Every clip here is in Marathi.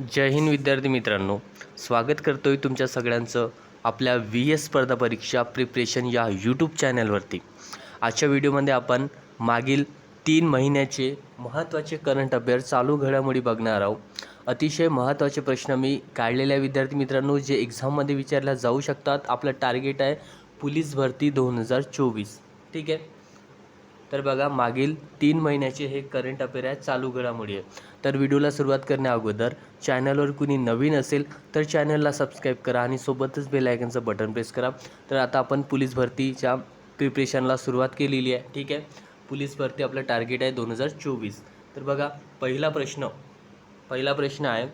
जय हिंद विद्यार्थी मित्रांनो. स्वागत करतोय तुमच्या सगळ्यांचं आपल्या व्ही एस स्पर्धा परीक्षा प्रिपरेशन या यूट्यूब चॅनलवरती आजच्या व्हिडिओमध्ये आपण मागील तीन महिन्याचे महत्त्वाचे करंट अफेअर चालू घडामोडी बघणार आहोत. अतिशय महत्त्वाचे प्रश्न मी काढलेल्या विद्यार्थी मित्रांनो जे एक्झाममध्ये विचारल्या जाऊ शकतात. आपलं टार्गेट आहे पोलीस भरती दोन हजार चोवीस. ठीक आहे? तर बघा मागील तीन महिन्याचे हे करंट अफेअर आहे चालू घडामोडी आहे. तर व्हिडिओला सुरुवात करण्या अगोदर चॅनलवर कुणी नवीन असेल तर चॅनलला सबस्क्राईब करा आणि सोबतच बेलायकनचं बटन प्रेस करा. तर आता आपण पोलीस भरतीच्या प्रिपरेशनला सुरुवात केलेली आहे ठीक आहे? पोलीस भरती आपलं टार्गेट आहे दोन हजार चोवीस. तर बघा पहिला प्रश्न पहिला प्रश्न आहे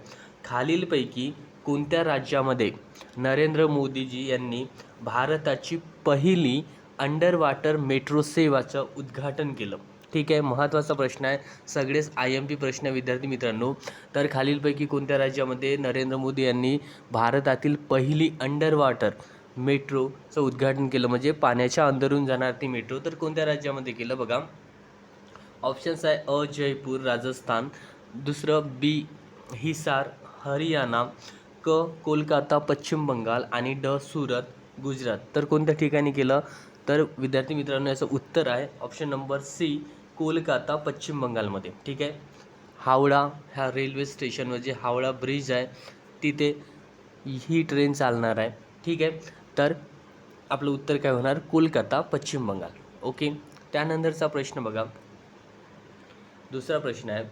खालीलपैकी कोणत्या राज्यामध्ये नरेंद्र मोदीजी यांनी भारताची पहिली अंडर वॉटर मेट्रो सेवाचं उद्घाटन केलं. ठीक आहे महत्त्वाचा प्रश्न आहे. सगळेच आय एम पी प्रश्न विद्यार्थी मित्रांनो. तर खालीलपैकी कोणत्या राज्यामध्ये नरेंद्र मोदी यांनी भारतातील पहिली अंडर वॉटर मेट्रोचं उद्घाटन केलं? म्हणजे पाण्याच्या अंदरून जाणार ती मेट्रो तर कोणत्या राज्यामध्ये केलं बघा? ऑप्शन्स आहे अ जयपूर राजस्थान. दुसरं बी हिसार हरियाणा. क कोलकाता पश्चिम बंगाल आणि ड सुरत गुजरात. तर कोणत्या ठिकाणी केलं? तर विद्यार्थी मित्रांनो याचं उत्तर आहे. ऑप्शन नंबर सी कोलकाता पश्चिम बंगालमध्ये. ठीक आहे? हावडा ह्या रेल्वे स्टेशनवर जे हावडा ब्रिज आहे तिथे ही ट्रेन चालणार आहे. ठीक आहे? तर आपलं उत्तर काय होणार? कोलकाता पश्चिम बंगाल. ओके त्यानंतरचा प्रश्न बघा. दुसरा प्रश्न आहे.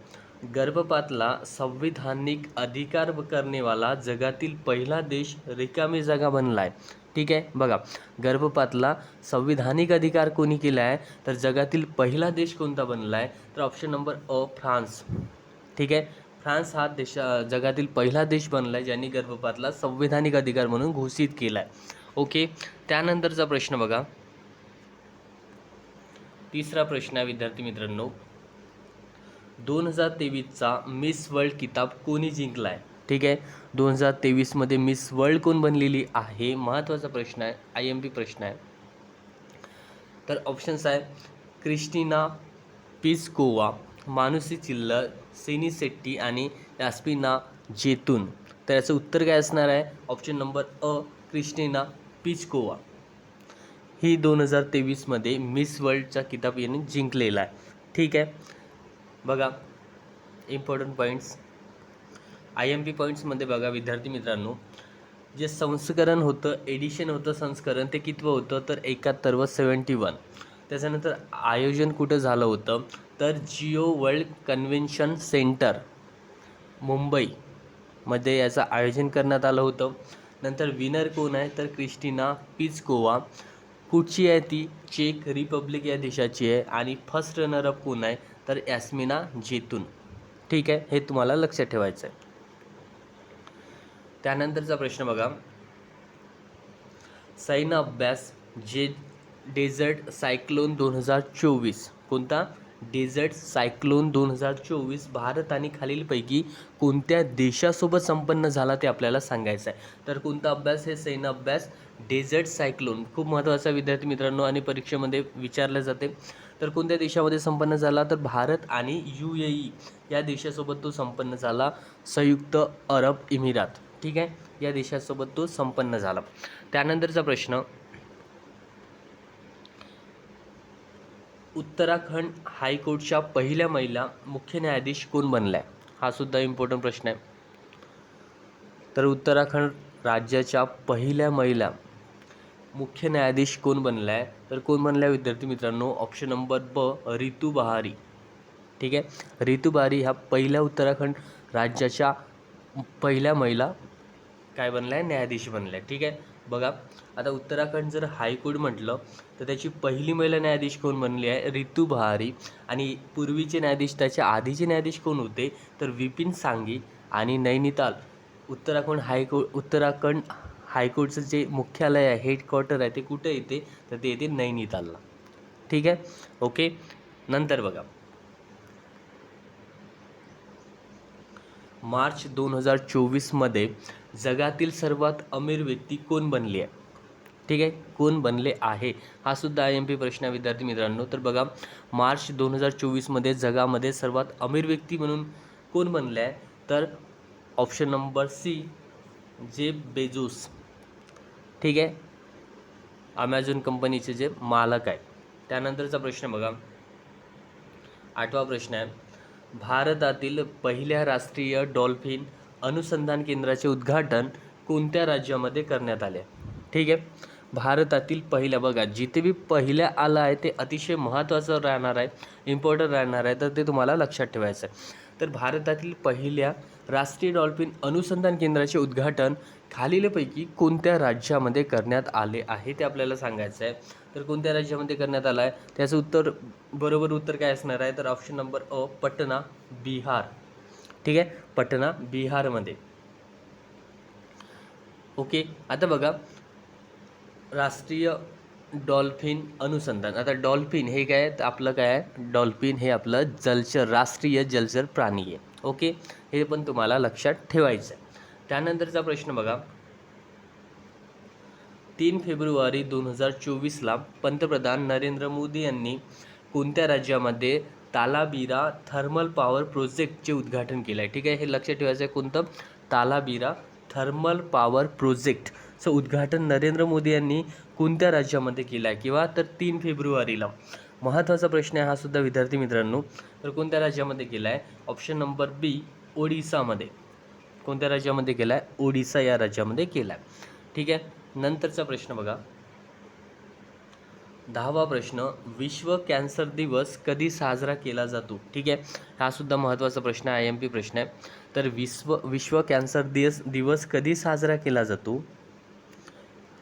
गर्भपातला संविधानिक अधिकार करणेवाला जगातील पहिला देश रिकामी जागा बनला आहे ठीक आहे? बघा गर्भपातला संविधानिक अधिकार कोणी केला आहे तर जगातील पहिला देश कोणता बनला आहे तर ऑप्शन नंबर अ फ्रान्स. ठीक आहे? फ्रान्स हा देशा जगातील पहिला देश बनला आहे ज्यांनी गर्भपातला संविधानिक अधिकार म्हणून घोषित केला आहे ओके? त्यानंतरचा प्रश्न बघा. तिसरा प्रश्न आहे विद्यार्थी मित्रांनो. दोन हजार तेवीसचा मिस वर्ल्ड किताब कोणी जिंकला आहे ठीक आहे? दोन हजार तेवीसमध्ये मिस वर्ल्ड कोण बनलेली आहे? महत्त्वाचा प्रश्न आहे. आय एम पी प्रश्न आहे. तर ऑप्शन्स आहे क्रिस्टिना पिस्कोवा मानुसी चिल्लर सेनी सेट्टी आणि यास्पिना जेतून. तर याचं उत्तर काय असणार आहे? ऑप्शन नंबर अ क्रिस्टिना पिचकोवा ही दोन हजार तेवीसमध्ये मिस वर्ल्डचा किताब याने जिंकलेला आहे. ठीक आहे. बघा important points I M P पॉईंट्समध्ये बघा विद्यार्थी मित्रांनो. जे संस्करण होतं एडिशन होतं संस्करण ते कितवं होतं? तर एकाहत्तर व सेवन्टी वन त्याच्यानंतर आयोजन कुठं झालं होतं? तर जिओ वर्ल्ड कन्व्हेन्शन सेंटर मुंबईमध्ये याचं आयोजन करण्यात आलं होतं. नंतर विनर कोण आहे? तर क्रिस्टिना पिचकोवा. कुठची आहे ती? चेक रिपब्लिक या देशाची आहे. आणि फर्स्ट रनरअप कोण आहे? तर यास्मिना जेतून. ठीक आहे? हे तुम्हाला लक्षात ठेवायचं आहे त्यानंतरचा प्रश्न बघा. सैन्य अभ्यास जे डेझर्ट सायक्लोन दोन हजार चोवीस. कोणता? डेझर्ट सायक्लोन दोन हजार चोवीस भारत आणि खालीलपैकी कोणत्या देशासोबत संपन्न झाला ते आपल्याला सांगायचं आहे. तर कोणता अभ्यास? हे सैन्य अभ्यास डेझर्ट सायक्लोन. खूप महत्त्वाचा विद्यार्थी मित्रांनो आणि परीक्षेमध्ये विचारलं जाते. तर कोणत्या देशामध्ये संपन्न झाला? तर भारत आणि यू ए ई या देशासोबत तो संपन्न झाला. संयुक्त अरब इमिरात. ठीक आहे? या देशासोबत तो संपन्न झाला. त्यानंतरचा प्रश्न उत्तराखंड हायकोर्टच्या पहिल्या महिला मुख्य न्यायाधीश कोण बनल्या? हा सुद्धा इम्पॉर्टंट प्रश्न आहे. तर उत्तराखंड राज्याच्या पहिल्या महिला मुख्य न्यायाधीश कोण बनलाय? आहे तर कोण बनल्या विद्यार्थी मित्रांनो? ऑप्शन नंबर ब रितू बहारी. ठीक आहे? रितू बहारी ह्या पहिल्या उत्तराखंड राज्याच्या पहिल्या महिला काय बनलाय? आहे न्यायाधीश बनलाय. ठीक आहे? बघा आता उत्तराखंड जर हायकोर्ट म्हटलं तर त्याची पहिली महिला न्यायाधीश कोण बनली आहे? रितू बहारी. आणि पूर्वीचे न्यायाधीश त्याचे आधीचे न्यायाधीश कोण होते? तर विपिन सांगी आणि नैनिताल. उत्तराखंड हायकोर्ट उत्तराखंड हायकोर्टचं जे मुख्यालय आहे हेडक्वार्टर आहे ते कुठं येते? तर ते येते नैनितालला. ठीक आहे? ओके? नंतर बघा. मार्च दोन हजार चोवीसमध्ये जगातील सर्वात अमीर व्यक्ती कोण बनली आहे? ठीक आहे कोण बनले आहे? हा सुद्धा आय एम पी प्रश्न आहे विद्यार्थी मित्रांनो. तर बघा मार्च दोन हजार चोवीसमध्ये जगामध्ये सर्वात अमीर व्यक्ती म्हणून कोण बनले आहे? तर option number C Jeff Bezos. ठीक आहे अमेझॉन कंपनीचे जे मालक आहे त्यानंतरचा प्रश्न बघा. आठवा प्रश्न आहे भारतातील पहिल्या राष्ट्रीय डॉल्फिन अनुसंधान केंद्राचे उद्घाटन कोणत्या राज्यामध्ये करण्यात आले? ठीक आहे. भारतातील पहिल्या बघा जिथे बी पहिल्या आलं आहे ते अतिशय महत्त्वाचं राहणार आहे इम्पॉर्टंट राहणार आहे तर ते तुम्हाला लक्षात ठेवायचं आहे. तर भारतातील पहिल्या राष्ट्रीय डॉल्फिन अनुसंधान केंद्राचे उद्घाटन खालीलपैकी कोणत्या राज्यामध्ये करण्यात आले आहे ते आपल्याला सांगायचं आहे. तर कोणत्या राज्यामध्ये करण्यात आलं आहे? त्याचं उत्तर बरोबर उत्तर काय असणार आहे? तर ऑप्शन नंबर अ पटना बिहार. ठीक आहे? पटना बिहारमध्ये. ओके आता बघा. राष्ट्रीय डॉल्फिन अनुसंधान. आता डॉल्फिन हे काय आहे? तर आपलं काय आहे? डॉल्फिन हे आपलं जलचर राष्ट्रीय जलचर प्राणी आहे. ओके? हे पण तुम्हाला लक्षात ठेवायचं आहे. त्यानंतरचा प्रश्न बघा. तीन फेब्रुवारी दोन हजार चोवीसला पंतप्रधान नरेंद्र मोदी यांनी कोणत्या राज्यामध्ये तालाबिरा थर्मल पॉवर प्रोजेक्टचे उद्घाटन केलं आहे. ठीक आहे हे लक्षात ठेवायचं आहे कोणतं? तालाबिरा थर्मल पॉवर प्रोजेक्टचं उद्घाटन नरेंद्र मोदी यांनी कोणत्या राज्यामध्ये केलं आहे? किंवा तर तीन फेब्रुवारीला. महत्त्वाचा प्रश्न आहे हा सुद्धा विद्यार्थी मित्रांनो. तर कोणत्या राज्यामध्ये केला आहे? ऑप्शन नंबर बी ओडिसामध्ये. कोणत्या राज्यामध्ये केला आहे? ओडिसा या राज्यामध्ये केला आहे. ठीक आहे नंतरचा प्रश्न बघा. दहावा प्रश्न विश्व कॅन्सर दिवस कधी साजरा केला जातो? ठीक आहे? हा सुद्धा महत्त्वाचा प्रश्न आहे आय एम पी प्रश्न आहे. तर विश्व विश्व कॅन्सर दिवस दिवस कधी साजरा केला जातो?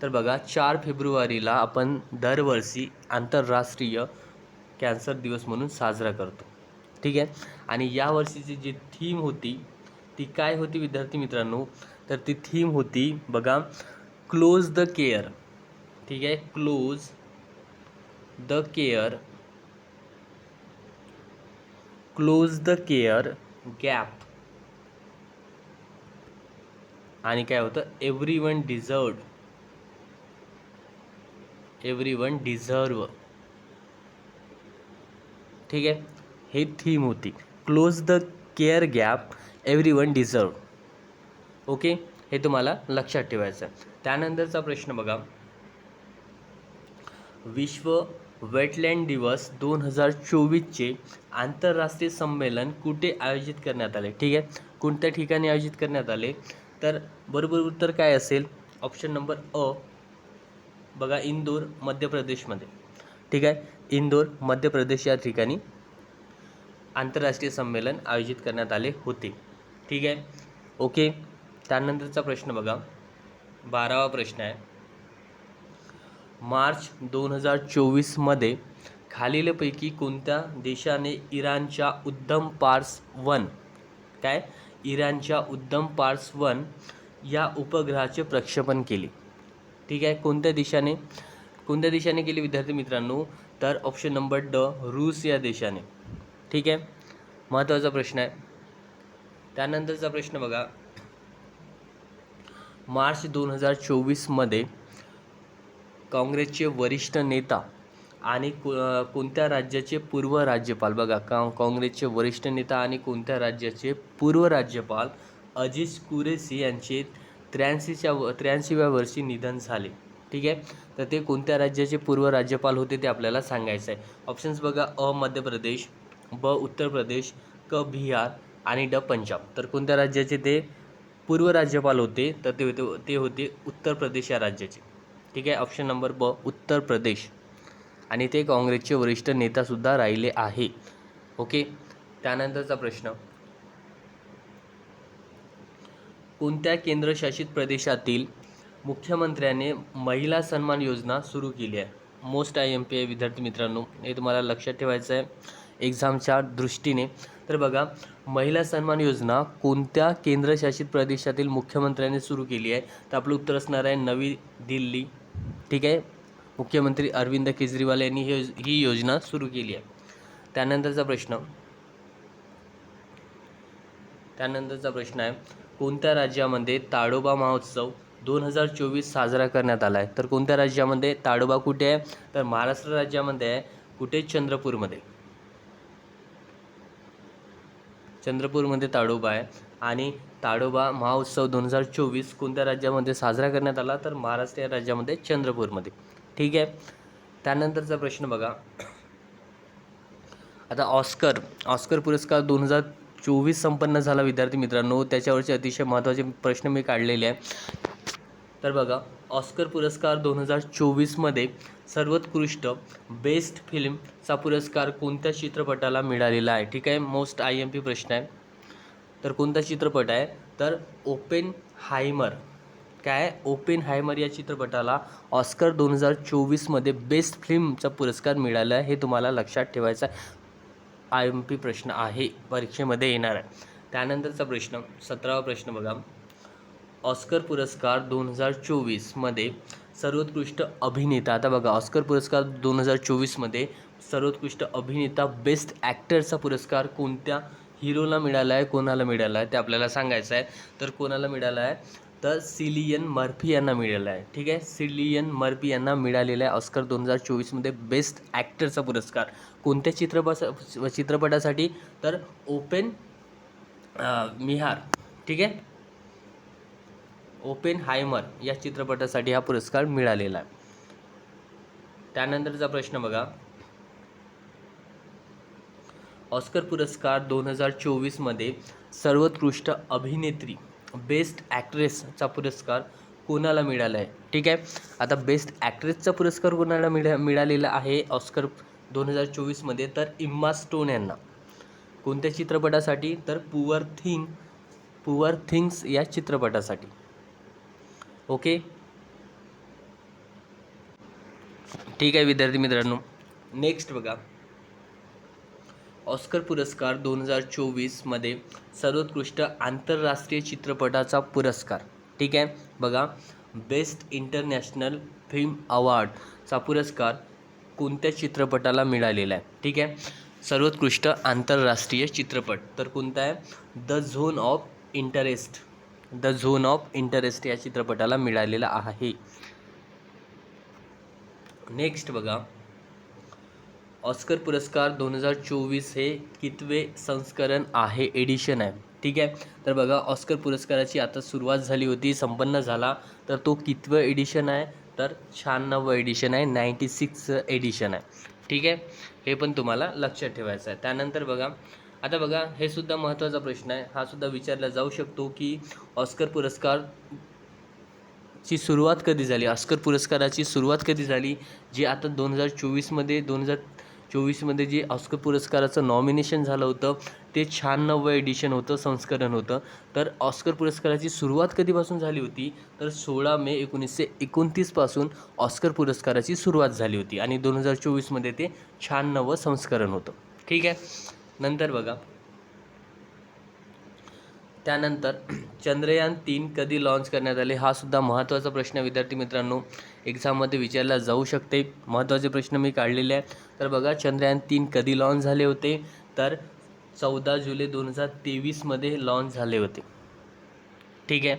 तर बघा चार फेब्रुवारीला आपण दरवर्षी आंतरराष्ट्रीय कॅन्सर दिवस म्हणून साजरा करतो. ठीक आहे? आणि यावर्षीची जी थीम होती ती काय होती विद्यार्थी मित्रांनो? तर ती थीम होती बघा क्लोज द केअर. ठीक आहे? Close the care close the care gap. आणि काय होतं? Everyone deserved everyone deserve ठीक आहे? हे थीम होती. Close the care gap everyone deserve okay? हे तुम्हाला लक्षात ठेवायचं आहे. त्यानंतरचा प्रश्न बघा. विश्व वेटलँड दिवस दोन हजार चोवीसचे आंतरराष्ट्रीय संमेलन कुठे आयोजित करण्यात आले? ठीक आहे. कोणत्या ठिकाणी आयोजित करण्यात आले? तर बरोबर उत्तर काय असेल? ऑप्शन नंबर अ बघा इंदोर मध्य प्रदेशमध्ये. ठीक आहे. इंदोर मध्य प्रदेश या ठिकाणी आंतरराष्ट्रीय संमेलन आयोजित करण्यात आले होते. ठीक आहे. ओके. त्यानंतरचा प्रश्न बघा. बारावा प्रश्न आहे. मार्च दोन हजार चोवीसमध्ये खालीलपैकी कोणत्या देशाने इराणच्या उद्दम पार्स वन काय? इराणच्या उद्दम पार्स वन या उपग्रहाचे प्रक्षेपण केले. ठीक आहे? कोणत्या देशाने? कोणत्या देशाने केले विद्यार्थी मित्रांनो? तर ऑप्शन नंबर ड रूस या देशाने. ठीक आहे? महत्त्वाचा प्रश्न आहे. त्यानंतरचा प्रश्न बघा. मार्च दोन हजार चोवीसमध्ये काँग्रेसचे वरिष्ठ नेता आणि को कोणत्या राज्याचे पूर्व राज्यपाल? बघा का काँग्रेसचे वरिष्ठ नेता आणि कोणत्या राज्याचे पूर्व राज्यपाल? अजिज कुरेसी यांचे त्र्याऐंशीच्या व त्र्याऐंशीव्या वर्षी निधन झाले. ठीक आहे? तर ते कोणत्या राज्याचे पूर्व राज्यपाल होते ते आपल्याला सांगायचं आहे. ऑप्शन्स बघा अ मध्य प्रदेश ब उत्तर प्रदेश क बिहार आणि ड पंजाब. तर कोणत्या राज्याचे ते पूर्व राज्यपाल होते? तर ते होते ते होते उत्तर प्रदेश या राज्याचे. ठीक आहे ऑप्शन नंबर ब उत्तर प्रदेश. आणि ते काँग्रेसचे वरिष्ठ नेतासुद्धा राहिले आहे. ओके? त्यानंतरचा प्रश्न. कोणत्या केंद्रशासित प्रदेशातील मुख्यमंत्र्याने महिला सन्मान योजना सुरू केली आहे? Most I M P I विद्यार्थी मित्रांनो. हे तुम्हाला लक्षात ठेवायचं आहे एक्झामच्या दृष्टीने. तर बघा महिला सन्मान योजना कोणत्या केंद्रशासित प्रदेशातील मुख्यमंत्र्याने सुरू केली आहे? तर आपलं उत्तर असणार आहे नवी दिल्ली. ठीक आहे. मुख्यमंत्री अरविंद केजरीवाल यांनी ही ही योजना सुरू केली आहे. त्यानंतरचा प्रश्न. त्यानंतरचा प्रश्न आहे कोणत्या राज्यामध्ये ताडोबा महोत्सव दोन हजार चोवीस साजरा करण्यात आला आहे तर कोणत्या राज्यामध्ये? ताडोबा कुठे आहे? तर महाराष्ट्र राज्यामध्ये आहे कुठे? चंद्रपूरमध्ये. चंद्रपूरमध्ये ताडोबा आहे. आणि ताडोबा महोत्सव दोन हजार चोवीस कोणत्या राज्यामध्ये साजरा करण्यात आला? तर महाराष्ट्र या राज्यामध्ये चंद्रपूरमध्ये. ठीक आहे? त्यानंतरचा प्रश्न बघा. आता ऑस्कर. ऑस्कर पुरस्कार दोन हजार चोवीस संपन्न झाला विद्यार्थी मित्रांनो. त्याच्यावरचे अतिशय महत्त्वाचे प्रश्न मी काढलेले आहे. तर बघा ऑस्कर पुरस्कार दोन हजार चोवीसमध्ये सर्वोत्कृष्ट बेस्ट फिल्मचा पुरस्कार कोणत्या चित्रपटाला मिळालेला आहे? ठीक आहे? मोस्ट आय एम पी प्रश्न आहे. तर कोणता चित्रपट आहे? तर ओपेन हायमर काय? ओपेन हायमर या चित्रपटाला ऑस्कर दोन हजार चोवीसमध्ये बेस्ट फिल्मचा पुरस्कार मिळाला आहे हे तुम्हाला लक्षात ठेवायचा आय एम पी प्रश्न आहे परीक्षेमध्ये येणार आहे. त्यानंतरचा प्रश्न सतरावा प्रश्न बघा. ऑस्कर पुरस्कार दोन हजार चोवीसमध्ये सर्वोत्कृष्ट अभिनेता आता बघा ऑस्कर पुरस्कार दोन हजार चोवीसमध्ये सर्वोत्कृष्ट अभिनेता बेस्ट ॲक्टरचा पुरस्कार कोणत्या हिरोला मिळाला आहे कोणाला मिळाला आहे ते आपल्याला सांगायचं आहे. तर कोणाला मिळाला आहे? तर सिलियन मर्फी यांना मिळाला आहे. ठीक आहे? सिलियन मर्फी यांना मिळालेला आहे ऑस्कर दोन हजार चोवीसमध्ये बेस्ट ॲक्टरचा पुरस्कार. कोणत्या चित्रपट चित्रपटासाठी? तर ओपेन मिहार. ठीक आहे? ओपेन हायमर या चित्रपटासाठी हा पुरस्कार मिळालेला आहे. त्यानंतरचा प्रश्न बघा. ऑस्कर पुरस्कार दोन हजार चोवीसमध्ये सर्वोत्कृष्ट अभिनेत्री बेस्ट ॲक्ट्रेसचा पुरस्कार कोणाला मिळाला आहे? ठीक आहे? आता बेस्ट ॲक्ट्रेसचा पुरस्कार कोणाला मिळा मिळालेला आहे ऑस्कर दोन हजार चोवीसमध्ये? तर इम्मा स्टोन यांना. कोणत्या चित्रपटासाठी? तर पुअर थिंग पुअर थिंग्स या चित्रपटासाठी. ओके ठीक आहे विद्यार्थी मित्रांनो. नेक्स्ट बघा. ऑस्कर पुरस्कार दोन हजार चोवीसमध्ये सर्वोत्कृष्ट आंतरराष्ट्रीय चित्रपटाचा पुरस्कार. ठीक आहे? बघा बेस्ट इंटरनॅशनल फिल्म अवॉर्डचा पुरस्कार कोणत्या चित्रपटाला मिळालेला आहे? ठीक आहे? सर्वोत्कृष्ट आंतरराष्ट्रीय चित्रपट. तर कोणता आहे? The zone of interest the zone of interest या चित्रपटाला मिळालेला आहे. नेक्स्ट बघा ऑस्कर पुरस्कार दोन हजार चोवीस हे कितवे संस्करण आहे? एडिशन आहे. ठीक आहे? तर बघा ऑस्कर पुरस्काराची आता सुरुवात झाली होती संपन्न झाला. तर तो कितवं एडिशन आहे? तर शहाण्णवं एडिशन आहे नाईंटी सिक्स एडिशन आहे. ठीक आहे? हे पण तुम्हाला लक्षात ठेवायचं आहे. त्यानंतर बघा आता बघा हे सुद्धा महत्त्वाचा प्रश्न आहे. हा सुद्धा विचारला जाऊ शकतो की ऑस्कर पुरस्कार ची सुरुवात कधी झाली? ऑस्कर पुरस्काराची सुरुवात कधी झाली? जी आता दोन हजार चोवीसमध्ये दोन हजार चोवीसमध्ये जे ऑस्कर पुरस्काराचं नॉमिनेशन झालं होतं ते शहाण्णवं एडिशन होतं संस्करण होतं. तर ऑस्कर पुरस्काराची सुरुवात कधीपासून झाली होती? तर सोळा मे एकोणीसशे एकोणतीसपासून ऑस्कर पुरस्काराची सुरुवात झाली होती आणि दोन हजार चोवीसमध्ये ते शहाण्णवं संस्करण होतं. ठीक आहे? नंतर बघा. त्यानंतर चंद्रयान तीन कधी लॉन्च करण्यात आले? हा सुद्धा महत्त्वाचा प्रश्न विद्यार्थी मित्रांनो. एक्झाममध्ये विचारला जाऊ शकते. महत्त्वाचे प्रश्न मी काढलेले आहेत. तर बघा चंद्रयान तीन कधी लॉन्च झाले होते? तर चौदा जुलै दोन हजार तेवीसमध्ये लॉन्च झाले होते. ठीक आहे?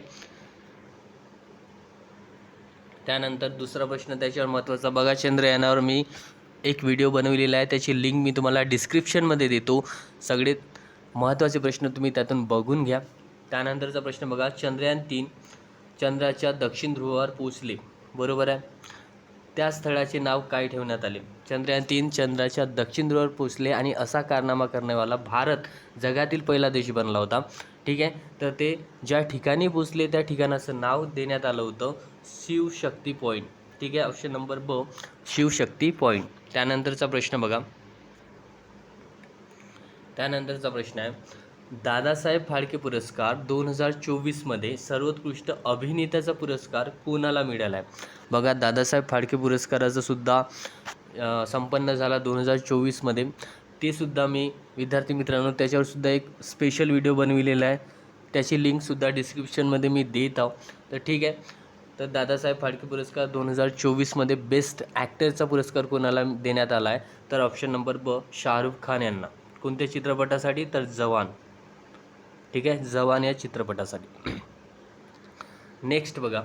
त्यानंतर दुसरा प्रश्न त्याच्यावर महत्त्वाचा. बघा चंद्रयानावर मी एक व्हिडिओ बनवलेला आहे. त्याची लिंक मी तुम्हाला डिस्क्रिप्शनमध्ये देतो. सगळे महत्त्वाचे प्रश्न तुम्ही त्यातून बघून घ्या. त्यानंतरचा प्रश्न बघा. चंद्रयान तीन चंद्राच्या दक्षिण ध्रुवावर पोचले बरोबर आहे. त्या स्थळाचे नाव काय ठेवण्यात आले? चंद्रयान तीन चंद्राच्या दक्षिण ध्रुवावर पोचले आणि असा कारनामा करण्यावाला भारत जगातील पहिला देश बनला होता. ठीक आहे? तर ते ज्या ठिकाणी पोचले त्या ठिकाणाचं नाव देण्यात आलं होतं शिवशक्ती पॉईंट ठीक आहे? ऑप्शन नंबर ब शिवशक्ती पॉईंट त्यानंतरचा प्रश्न बघा. त्यानंतरचा प्रश्न आहे. दादासाहेब फाळके पुरस्कार दोन हजार चोवीसमध्ये सर्वोत्कृष्ट अभिनेत्याचा पुरस्कार कोणाला मिळाला आहे. बघा दादासाहेब फाळके पुरस्काराचा सुद्धा संपन्न झाला दोन हजार चोवीसमध्ये. ते सुद्धा मी विद्यार्थी मित्रांनो त्याच्यावर सुद्धा एक स्पेशल व्हिडिओ बनविलेला आहे. त्याची लिंकसुद्धा डिस्क्रिप्शनमध्ये मी देत आहो. तर ठीक आहे. तर दादासाहेब फाळके पुरस्कार दोन हजार चोवीसमध्ये बेस्ट ॲक्टरचा पुरस्कार कोणाला देण्यात आला आहे? तर ऑप्शन नंबर ब शाहरुख खान यांना. कोणत्या चित्रपटासाठी? तर जवान. ठीक आहे? जवान या चित्रपटासाठी. नेक्स्ट बघा.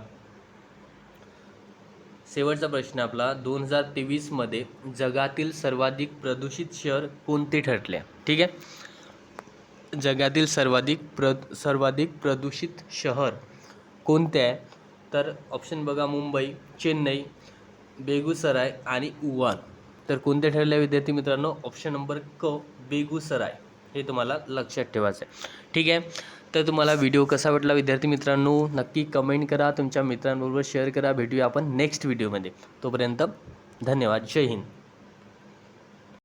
शेवटचा प्रश्न आपला. दोन हजार तेवीसमध्ये जगातील सर्वाधिक प्रदूषित शहर कोणते ठरले? ठीक आहे? जगातील सर्वाधिक प्र सर्वाधिक प्रदूषित शहर कोणते आहे? तर ऑप्शन बघा मुंबई चेन्नई बेगुसराय आणि उवान. तर कोणते ठरले विद्यार्थी मित्रांनो? ऑप्शन नंबर क बेगुसराय. हे तुम्हाला लक्षात ठेवायचं आहे ठीक आहे? तर तुम्हाला व्हिडिओ कसा वाटला विद्यार्थी मित्रांनो? नक्की कमेंट करा. तुमच्या मित्रांबरोबर शेअर करा. भेटूया आपण नेक्स्ट व्हिडिओमध्ये तोपर्यंत धन्यवाद. जय हिंद.